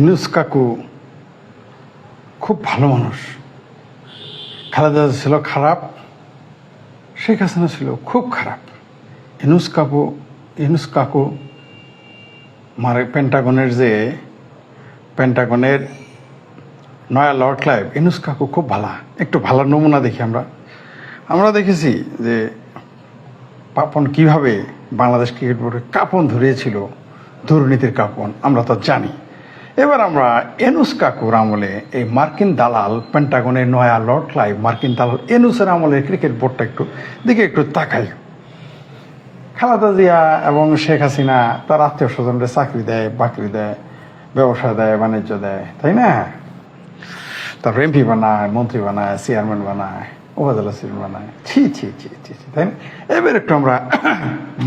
এনুস কাকু খুব ভালো মানুষ। খালেদা ছিল খারাপ, শেখ হাসিনা ছিল খুব খারাপ। এনুস কাকু এনুস কাকু মারে পেন্টাগনের যে পেন্টাগনের নয়া লর্ড ক্লাইভ এনুস কাকু খুব ভালা। একটু ভালো নমুনা দেখি আমরা। আমরা দেখেছি যে পাপন কীভাবে বাংলাদেশ ক্রিকেট বোর্ডে কাপন ধরিয়েছিল, দুর্নীতির কাপন, আমরা তো জানি। এবার আমরা এনুস কাকুর আমলে এই মার্কিন দালাল পেন্টাগনের নয়া লর্ড ক্লাইভ মার্কিন দালাল এনুসের আমলে ক্রিকেট বোর্ডটা একটু দিকে একটু তাকাই। খালাদা জিয়া এবং শেখ হাসিনা তার আত্মীয় স্বজনরা চাকরি দেয়, বাকরি দেয়, ব্যবসা দেয়, বাণিজ্য দেয়, তাই না? তার এমপি বানায়, মন্ত্রী বানায়, চেয়ারম্যান বানায়, উপজেলা চেয়ারম্যান বানায়। ছি ছি ছি ছি ছি, তাই না? এবার একটু আমরা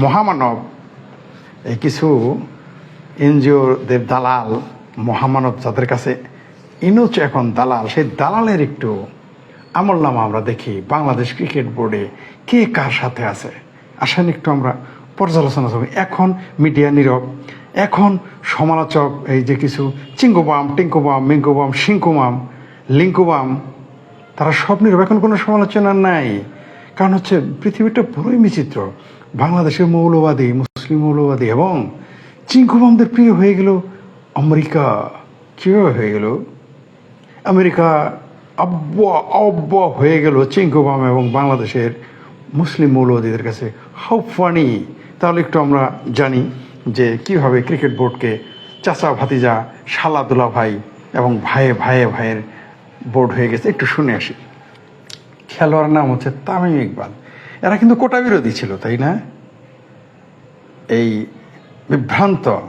মহামানব এই কিছু এনজিওদের দালাল মহামানব যাদের কাছে ইনুচ এখন দালাল, সেই দালালের একটু আমল নামা আমরা দেখি বাংলাদেশ ক্রিকেট বোর্ডে কে কার সাথে আছে। আসেন একটু আমরা পর্যালোচনা করি। এখন মিডিয়া নীরব, এখন সমালোচক, এই যে কিছু চিঙ্কুবাম, টিঙ্কুবাম, মিঙ্কুবাম শিঙ্কুমাম লিঙ্কুবাম, তারা সব নীরব। এখন কোনো সমালোচনা নাই। কারণ হচ্ছে পৃথিবীটা পুরোই বিচিত্র। বাংলাদেশের মৌলবাদী, মুসলিম মৌলবাদী এবং চিঙ্কুবামদের প্রিয় হয়ে গেল আমেরিকা কীভাবে হয়ে গেল। আমেরিকা আব্বা আব্বা হয়ে গেল চিঙ্কুবাম এবং বাংলাদেশের মুসলিম মৌলবাদীদের কাছে। হাউ ফানি তাহলে একটু আমরা জানি যে কীভাবে ক্রিকেট বোর্ডকে চাচা ভাতিজা শালা দুলা ভাই এবং ভাইয়ে ভাইয়ে ভাইয়ের বোর্ড হয়ে গেছে। একটু শুনে আসি। খেলোয়াড় নাম হচ্ছে তামিম ইকবাল। এরা কিন্তু কোটা বিরোধী ছিল, তাই না? এই বিভ্রান্ত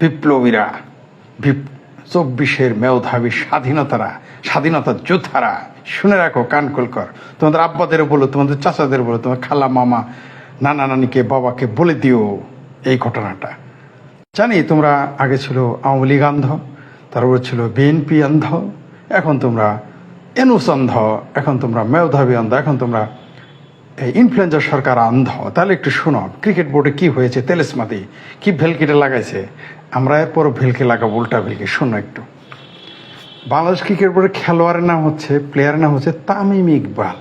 বিপ্লবীরা, বিপ- চব্বিশের মেধাবী স্বাধীনতারা স্বাধীনতার যোদ্ধারা, শুনে রাখো, কান কর। তোমাদের আব্বাদের বলো, তোমাদের চাচাদের বলো, তোমার খালা মামা, নানা নানিকে, বাবাকে বলে দিও এই ঘটনাটা। জানি তোমরা আগে ছিল আওয়ামী লীগ অন্ধ তারপর ছিল বিএনপি অন্ধ এখন তোমরা এনুস অন্ধ এখন তোমরা মেধাবী অন্ধ এখন তোমরা এই ইনফ্লুয়েঞ্জার সরকার অন্ধ তাহলে একটু শোনো, ক্রিকেট বোর্ডে কি হয়েছে তেলেসমাতি কি ভেলকিটা লাগাইছে? আমরা এরপর ভেলকি লাগাবো, উল্টা ভেলকে, শোনো একটু। বাংলাদেশ ক্রিকেট বোর্ডের খেলোয়াড়ের নাম হচ্ছে প্লেয়ারের নাম হচ্ছে তামিম ইকবাল।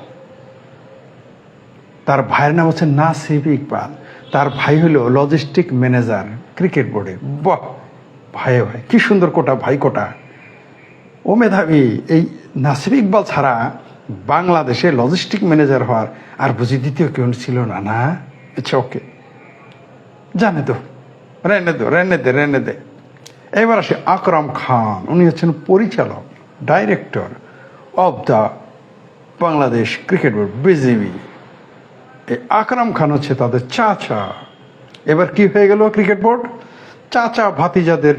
তার ভাইয়ের নাম হচ্ছে নাসিব ইকবাল। তার ভাই হলো লজিস্টিক ম্যানেজার ক্রিকেট বোর্ডে বাহ, ভাই ভাই, কি সুন্দর কোটা, ভাই কোটা। ও মেধাবী, এই নাসির ইকবাল ছাড়া বাংলাদেশে লজিস্টিক ম্যানেজার হওয়ার আর বুঝি দ্বিতীয় কেউ ছিল না না? আচ্ছা ওকে জানে তো। রেনে দো রেনে দে রেনে দে এবার আসে আকরাম খান। উনি হচ্ছেন পরিচালক, director of the Bangladesh cricket board, BGB. এই আকরাম খান হচ্ছে তাদের চাচা। এবার কি হয়ে গেল ক্রিকেট বোর্ড? চাচা ভাতিজাদের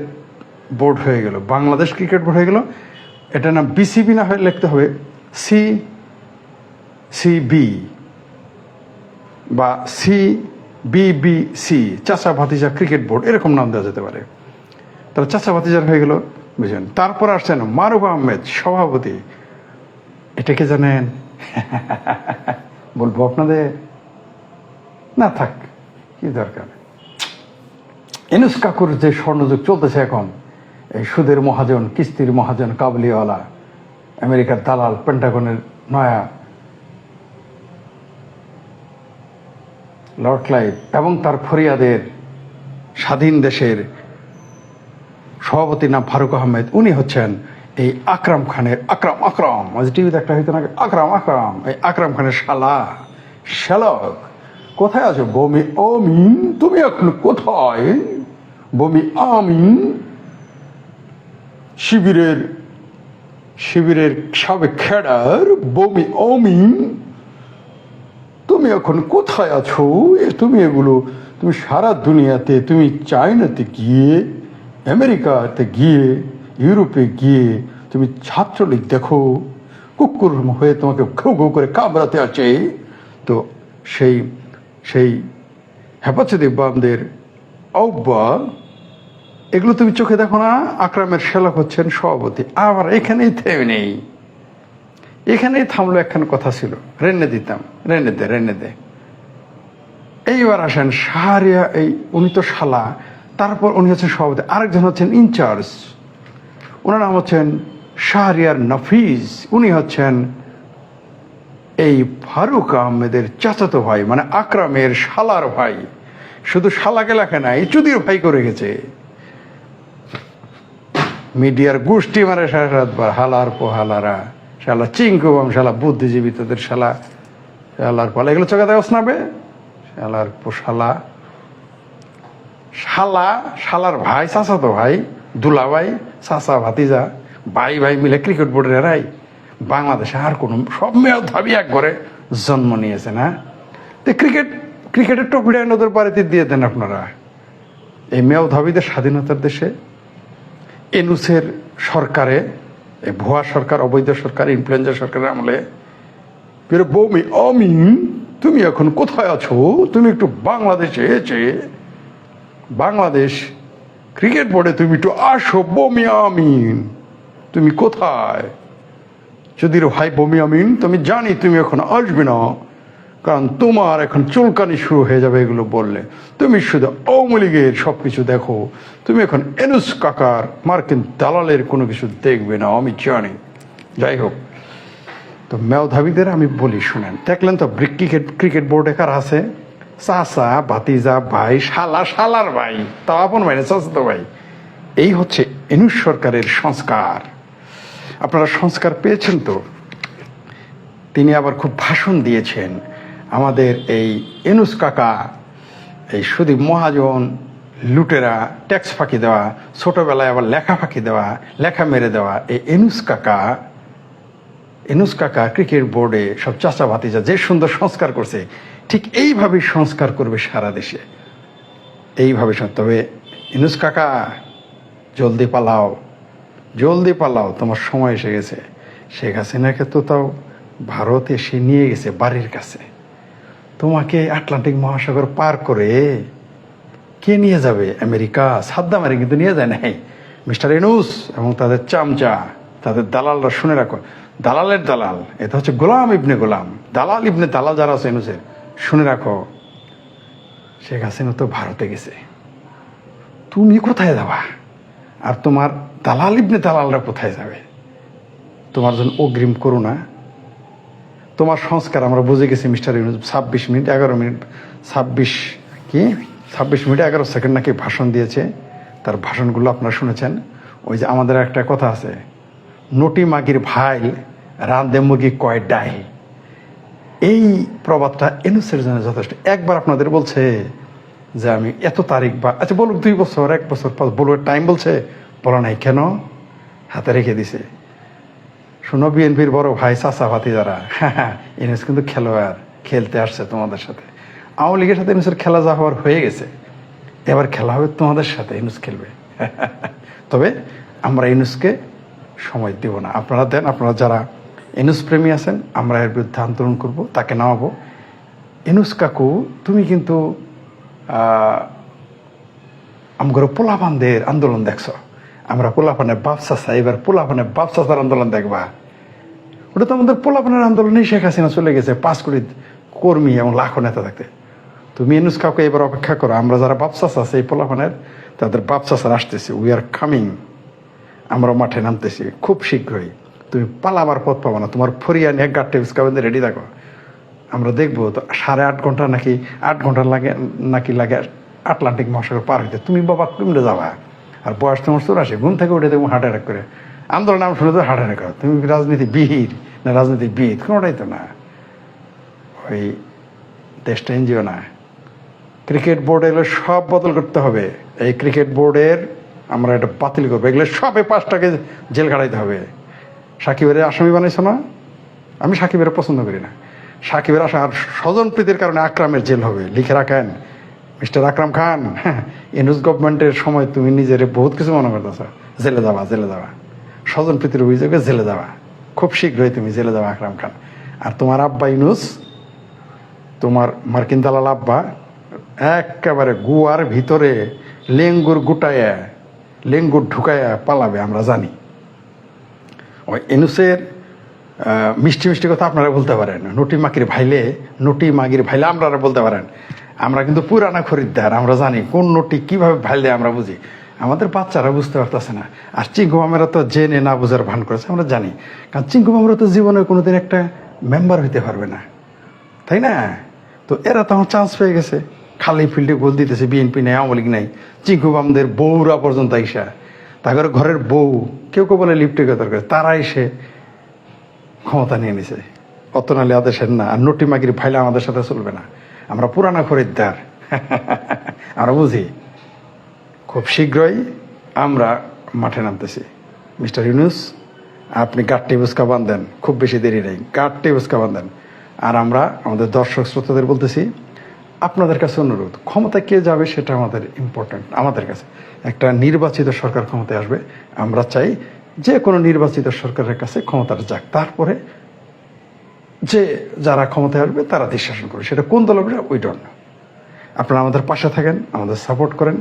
বোর্ড হয়ে গেল, বাংলাদেশ ক্রিকেট বোর্ড হয়ে গেল। এটা না বিসিবি না হয়ে লিখতে হবে সি সিবি বা সি বিবিসি চাচা ভাতিজা ক্রিকেট বোর্ড, এরকম নাম দেওয়া যেতে পারে। তাহলে চাচা ভাতিজার হয়ে গেল, বুঝলেন? তারপর আসছেন মারুফ আহমেদ, সভাপতি। এটাকে জানেন? বলব আপনাদের। না, থাক, কি দরকার? এনুস কাকুর যে স্বর্ণযুগ চলতেছে এখন, এই সুদের মহাজন, কিস্তির মহাজন, কাবলিওয়ালা, আমেরিকার দালাল পেন্টাগনের নয়া লর্ড ক্লাইভ এবং তার ফরিয়াদের স্বাধীন দেশের সভাপতির নাম ফারুক আহমেদ, উনি হচ্ছেন এই আকরাম খানের আকরাম আকরাম। টিভিতে একটা হইতো না, আকরাম আকরাম। এই আকরাম খানের শালা শ্যালক কোথায় আছো? বমি অমিন তুমি এখন কোথায়? বমি আমিন? শিবিরের শিবিরের সাবেক খেডার, বমি অমিন তুমি এখন কোথায় আছো? এ তুমি এগুলো, তুমি সারা দুনিয়াতে, তুমি চায়নাতে গিয়ে, আমেরিকাতে গিয়ে, ইউরোপে গিয়ে তুমি ছাত্রলীগ দেখো। কুকুর হয়ে তোমাকে ঘৌ ঘৌ করে কামড়াতে আছে। তো সেই সেই হেপাচিদি বামদের অব্বা এগুলো তুমি চোখে দেখো না? আকরামের শেলক হচ্ছেন সভাপতি। আবার এখানেই থেমে নেই। এখানেই থামলো একখান কথা ছিল। রেনে দিতাম রেনে দে রেনে দে। এইবার আসেন শাহরিয়া, এই উনি তো শালা, তারপর উনি হচ্ছেন সভাপতি, আরেকজন হচ্ছেন ইনচার্জ ওনার নাম হচ্ছেন শাহরিয়ার নফিজ উনি হচ্ছেন এই ফারুক আহমেদের চাচাতো ভাই মানে আকরামের শালার ভাই। শুধু শালাকে লেখে নাই, চুদির ভাই করে গেছে। মিডিয়ার গোষ্ঠী মানে সারা রাতবার হালার পোহালারা। শালা চিঙ্কু শালা বুদ্ধিজীবী তাদের শালা। শালার পালা, এগুলো চোখে দেওয়া শোনাবে শালার পোশালা শালা। শালার ভাই, চাচা তো ভাই দুলা ভাই চাচা ভাতিজা, ভাই ভাই মিলে ক্রিকেট বোর্ডের এরাই। বাংলাদেশে আর কোনো, সব মেয়ধাবি এক ঘরে জন্ম নিয়েছে না তো ক্রিকেট, ক্রিকেটের টপিটা ওদের বাড়িতে দিয়ে দেন আপনারা। এই মেয়ধাবীদের স্বাধীনতার দেশে, এনুসের সরকারে এই ভুয়া সরকার, অবৈধ সরকার ইনফ্লুয়েঞ্জা সরকারের আমলে পেরে বৌমি অমিন তুমি এখন কোথায় আছো? তুমি একটু বাংলাদেশে এসে, বাংলাদেশ ক্রিকেট বোর্ডে তুমি একটু আসো, বমি আমিন। তুমি কোথায়? যদি ভাই বমি আমিন, তুমি জানি তুমি এখন আসবে না। কারণ তোমার এখন চুলকানি শুরু হয়ে যাবে এগুলো বললে। তুমি শুধু আওয়ামী লীগের সব কিছু দেখো। তুমি এখন এনুস কাকার, মার্কিন দালালের কোনো কিছু দেখবে না, আমি জানি। যাই হোক, তো মেয়ধাবীদের আমি বলি, শুনেন, দেখলেন তো ক্রিকেট ক্রিকেট বোর্ডে কার আছে? চাচা, ভাতিজা, ভাই, শালা, শালার ভাই তা আপন ভাই না, চাচাতো ভাই। এই হচ্ছে এনুস সরকারের সংস্কার। আপনারা সংস্কার পেয়েছেন তো? তিনি আবার খুব ভাষণ দিয়েছেন। আমাদের এই এনুস কাকা, এই সুদীপ মহাজন, লুটেরা, ট্যাক্স ফাঁকি দেওয়া, ছোটবেলায় আবার লেখা ফাঁকি দেওয়া, লেখা মেরে দেওয়া, এই এনুস কাকা এনুস কাকা ক্রিকেট বোর্ডে সব চাচা ভাতিজা যে সুন্দর সংস্কার করছে, ঠিক এইভাবেই সংস্কার করবে সারা দেশে। এইভাবে তবে ইনুস কাকা, জলদি পালাও জলদি পালাও, তোমার সময় এসে গেছে। শেখ হাসিনাকে তো তাও ভারত এসে নিয়ে গেছে বাড়ির কাছে। তোমাকে আটলান্টিক মহাসাগর পার করে কে নিয়ে যাবে? আমেরিকা? সাদ্দাম আরে কিন্তু নিয়ে যায় নাই। মিস্টার এনুস এবং তাদের চামচা, তাদের দালালরা শুনে রাখো। দালালের দালাল, এটা হচ্ছে গোলাম ইবনে গোলাম। দালাল ইবনে দালাল যারা আছে এনুসের শুনে রাখো, শেখ হাসিনা তো ভারতে গেছে। তুমি কোথায় যাবা? আর তোমার দালাল ইবনে দালালরা কোথায় যাবে? তোমার জন্য অগ্রিম করো না তোমার সংস্কার, আমরা বুঝে গেছি মিস্টার ইউনুস, ছাব্বিশ মিনিট, এগারো মিনিট, ছাব্বিশ কি? ছাব্বিশ মিনিট, এগারো সেকেন্ড নাকি ভাষণ দিয়েছে। তার ভাষণগুলো আপনারা শুনেছেন। ওই যে আমাদের একটা কথা আছে, নটি মাগির ভাই রান্দে মুরগি কয় ডাই? এই প্রবাদটা এনুসের জন্য যথেষ্ট। একবার আপনাদের বলছে যে আমি এত তারিখ বা আচ্ছা বলুক দুই বছর, এক বছর পাঁচ বলুক টাইম বলছে? বলো নাই। কেন? হাতে রেখে দিছে। শোনো বিএনপির বড় ভাই চাচা ভাতি যারা ইনিস কিন্তু খেলোয়াড়, খেলতে আসছে তোমাদের সাথে। আওয়ামী লীগের সাথে ইনুসের খেলা যা হওয়ার হয়ে গেছে, এবার খেলা হবে তোমাদের সাথে, ইনুস খেলবে। তবে আমরা ইনুসকে সময় দেব না। আপনারা দেন, আপনারা যারা ইনুস প্রেমী আছেন, আমরা এর বিরুদ্ধে আন্দোলন করব, তাকে নামাবো। ইনুস কাকু, তুমি কিন্তু আমগর পোলাপানদের আন্দোলন দেখছ। আমরা পোলাপানের বাপসাসা এবার পোলাপানের বাপসাসার আন্দোলন দেখবা। ওটা তো আমাদের পোলাপানের আন্দোলনেই শেখ হাসিনা চলে গেছে, পাঁচ কোটি কর্মী এবং লাখো নেতা থাকতে। তুমি এনুস কাউকে এবার অপেক্ষা করো, আমরা যারা বাপসাস আছে এই পোলাপানের, তাদের বাপসাসার আসতেছি উই আর কামিং আমরা মাঠে নামতেছি, খুব শীঘ্রই। তুমি পালাবার পথ পাবো না, তোমার ফরিয়ান এক গাড় টেবিস কাবেন্দে রেডি থাকো। আমরা দেখব তো সাড়ে আট ঘণ্টা নাকি, আট ঘণ্টা লাগে, নাকি লাগে আটলান্টিক মহাসাগর পার হইতে। তুমি বাবা কুমড়ে যাবা। আর বয়স তোমার চৌরাশি, ঘুম থেকে উঠে দেখব হার্ট অ্যাটাক করে। আন্দোলন নাম শুনে তো হার্ট অ্যাটাক করো। তুমি রাজনীতি বিহির না রাজনীতি বিদ কোনোটাই তো না। ওই দেশটা এনজিও না। ক্রিকেট বোর্ড এগুলো সব বদল করতে হবে। এই ক্রিকেট বোর্ডের আমরা এটা বাতিল করব। এগুলো সবে পাঁচটাকে জেল কাটাইতে হবে। সাকিবের আসামি বানাইছো না? আমি সাকিবের পছন্দ করি না। সাকিবের আসা আর স্বজন প্রীতির কারণে আকরামের জেল হবে। লিখে রাখেন, মিস্টার আকরাম খান। ইনুস গভর্নমেন্টের সময় তুমি নিজের বহুত কিছু মনে করতেছ, জেলে যাবা জেলে যাবা। স্বজন প্রীতির অভিযোগে জেলে যাবা। খুব শীঘ্রই তুমি জেলে যাবা আকরাম খান। আর তোমার আব্বা ইনুস, তোমার মার্কিন দালাল আব্বা, একেবারে গুয়ার ভিতরে লেঙ্গুর গুটায়া লেঙ্গুর ঢুকায়া পালাবে, আমরা জানি। ওই এনুসের মিষ্টি মিষ্টি কথা আপনারা বলতে পারেন। নটি মাকির ভাইলে, নটি মাগির ভাইলে আপনারা বলতে পারেন। আমরা কিন্তু পুরানা খরিদ্দার, আমরা জানি কোন নটি কীভাবে ভাইলে আমরা বুঝি। আমাদের বাচ্চারা বুঝতে পারতেছে না। আর চিঙ্কু মামেরা তো জেনে না বোঝার ভান করেছে, আমরা জানি। কারণ চিঙ্কু মামেরা তো জীবনে কোনোদিন একটা মেম্বার হইতে পারবে না। তাই না? তো এরা তখন চান্স পেয়ে গেছে। খালি ফিল্ডে গোল দিতেছে বিএনপি নেই, আওয়ামী লীগ নাই। চিঙ্কু বামদের বউরা পর্যন্ত আইসা। তারপরে ঘরের বউ, কেউ কেউ বলে লিফটে দরকার তারা এসে ক্ষমতা নিয়ে নিছে। অতনালি আদেশের না। আর নটি মাগির ফাইলে আমাদের সাথে চলবে না। আমরা পুরানা খরিদ্দার। আমরা বুঝি। খুব শীঘ্রই আমরা মাঠে নামতেছি। মিস্টার ইউনুস, আপনি গাঠটি বুসকা বান্ধেন খুব বেশি দেরি নেই। গাঠটি বুসকা বান্ধেন আর আমরা আমাদের দর্শক শ্রোতাদের বলতেছি, আপনাদের কাছে অনুরোধ ক্ষমতা কে যাবে সেটা আমাদের ইম্পর্ট্যান্ট আমাদের কাছে। একটা নির্বাচিত সরকার ক্ষমতায় আসবে। আমরা চাই যে কোনো নির্বাচিত সরকারের কাছে ক্ষমতাটা যাক। তারপরে যে যারা ক্ষমতায় আসবে, তারা দেশ শাসন করবে। সেটা কোন দল হবে ওই ডন আপনারা আমাদের পাশে থাকেন, আমাদের সাপোর্ট করেন।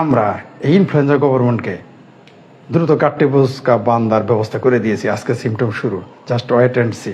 আমরা এই ইনফ্লুয়েঞ্জা গভর্নমেন্টকে দ্রুত কাটটে বুঝকা বান্দার ব্যবস্থা করে দিয়েছি। আজকে সিমটম শুরু। Just wait and C